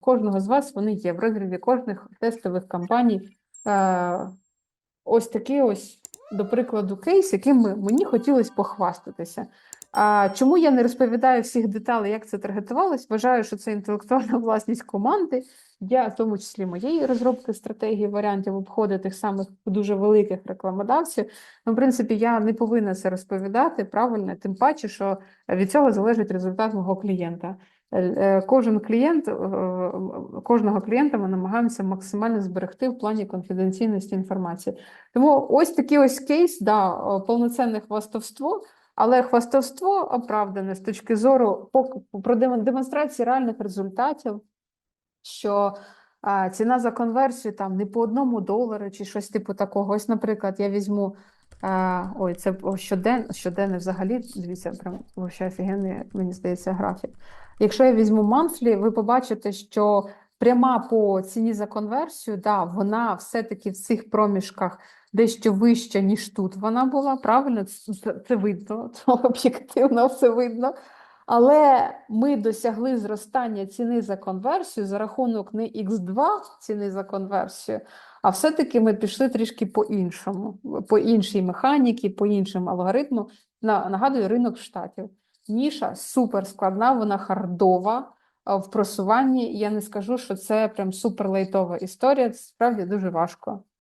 кожного з вас вони є в розрізі кожних тестових кампаній. Е, ось такий ось, до прикладу, кейс, яким ми- мені хотілося похвастатися. А чому я не розповідаю всіх деталей, як це таргетувалось? Вважаю, що це інтелектуальна власність команди, я, в тому числі моєї розробки стратегії варіантів обходу тих самих дуже великих рекламодавців. Ну, в принципі, я не повинна це розповідати правильно, тим паче, що від цього залежить результат мого клієнта. Е, е, Кожен клієнт, е, кожного клієнта ми намагаємося максимально зберегти в плані конфіденційності інформації. Тому ось такий ось кейс, да, повноцінне хвастовство, але хвастовство оправдане з точки зору про демонстрації реальних результатів, що ціна за конверсію там не по одному долару чи щось типу такого. Ось, наприклад, я візьму. А, ой, це щоден, щоденне взагалі, дивіться, прям вообще офігенний, мені здається, графік. Якщо я візьму манфлі, ви побачите, що пряма по ціні за конверсію, да, вона все-таки в цих проміжках дещо вища, ніж тут вона була. Правильно, це, це, видно, це об'єктивно все видно. Але ми досягли зростання ціни за конверсію за рахунок не X2 ціни за конверсію, а все-таки ми пішли трішки по-іншому, по іншій механіці, по іншим алгоритму. Нагадую, ринок штатів. Ніша супер складна, вона хардова в просуванні. Я не скажу, що це прям супер лайтова історія. Це справді дуже важко.